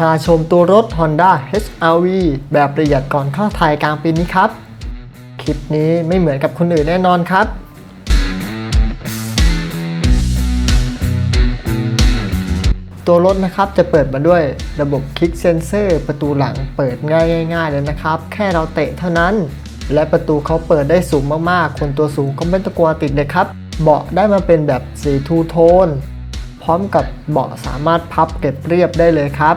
พาชมตัวรถ Honda HR-V แบบประหยัดก่อนเข้าไทยกลางปีนี้ครับ คลิปนี้ไม่เหมือนกับคนอื่นแน่นอนครับตัวรถนะครับจะเปิดมาด้วยระบบคลิกเซนเซอร์ประตูหลังเปิดง่ายง่ายๆเลยนะครับ แค่เราเตะเท่านั้น และประตูเขาเปิดได้สูงมากๆ คนตัวสูงก็ไม่ต้องกลัวติดเลยครับ เบาะได้มาเป็นแบบสีทูโทน พร้อมกับเบาะสามารถพับเก็บเรียบได้เลยครับ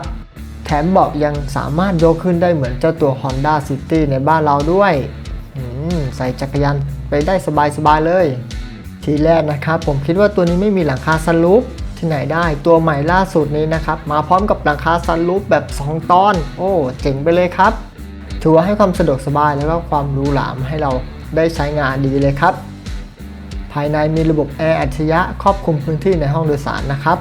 ถมเบาะยังสามารถยกขึ้นได้เหมือนเจ้าตัว Honda City ในบ้านเราด้วยใส่จักรยานไปได้สบายๆเลย ทีแรกนะครับ ผมคิดว่าตัวนี้ไม่มีหลังคาซันรูฟที่ไหนได้ตัวใหม่ล่าสุดนี้นะครับ มาพร้อมกับหลังคาซันรูฟแบบ 2 ตอน โอ้เจ๋งไปเลยครับถือว่าให้ความสะดวกสบายแล้วก็ความรูหรามให้เราได้ใช้งานดีเลยครับ ภายในมีระบบแอร์อัจฉริยะครอบคลุมพื้นที่ในห้องโดยสารนะครับ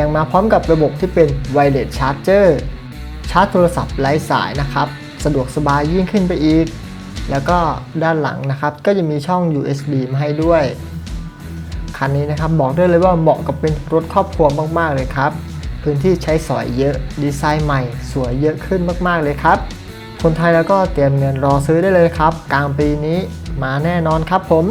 ยังมาพร้อมกับระบบที่เป็น Wireless Charger ชาร์จโทรศัพท์ไร้สายนะครับ สะดวกสบายยิ่งขึ้นไปอีก แล้วก็ด้านหลังนะครับ ก็จะมีช่อง USB มาให้ด้วย คันนี้นะครับบอกได้เลยว่าเหมาะกับเป็นรถครอบครัวมากๆเลยครับ พื้นที่ใช้สอยเยอะ ดีไซน์ใหม่ สวยเยอะขึ้นมากๆเลยครับ คนไทยแล้วก็เตรียมเงินรอซื้อได้เลยครับ กลางปีนี้มาแน่นอนครับผม